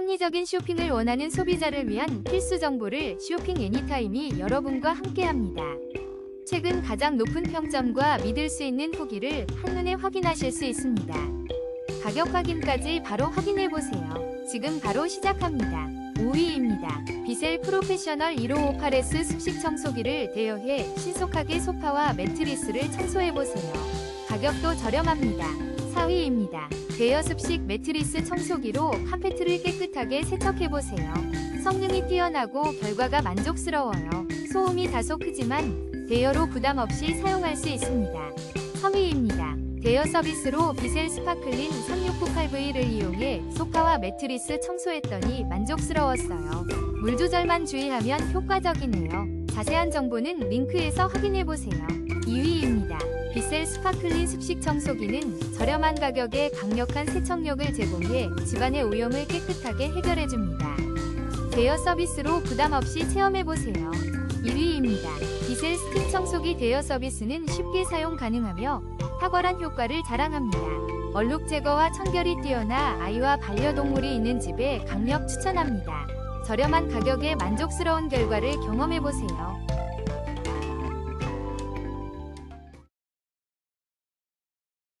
합리적인 쇼핑을 원하는 소비자를 위한 필수 정보를 쇼핑 애니타임이 여러분과 함께합니다. 최근 가장 높은 평점과 믿을 수 있는 후기를 한눈에 확인하실 수 있습니다. 가격 확인까지 바로 확인해 보세요. 지금 바로 시작합니다. 5위입니다. 비셀 프로페셔널 1558S 습식 청소기를 대여해 신속하게 소파와 매트리스를 청소해 보세요. 가격도 저렴합니다. 4위입니다. 대여 습식 매트리스 청소기로 카페트를 깨끗하게 세척해 보세요. 성능이 뛰어나고 결과가 만족스러워요. 소음이 다소 크지만 대여로 부담 없이 사용할 수 있습니다. 3위입니다. 대여 서비스로 비셀 스파클린 3698V를 이용해 소파와 매트리스 청소했더니 만족스러웠어요. 물 조절만 주의하면 효과적이네요. 자세한 정보는 링크에서 확인해보세요. 2위입니다. 비셀 스파클린 습식 청소기는 저렴한 가격에 강력한 세척력을 제공해 집안의 오염을 깨끗하게 해결해줍니다. 대여 서비스로 부담 없이 체험해보세요. 1위입니다. 디셀 스팀 청소기 대여 서비스는 쉽게 사용 가능하며 탁월한 효과를 자랑합니다. 얼룩 제거와 청결이 뛰어나 아이와 반려동물이 있는 집에 강력 추천합니다. 저렴한 가격에 만족스러운 결과를 경험해보세요.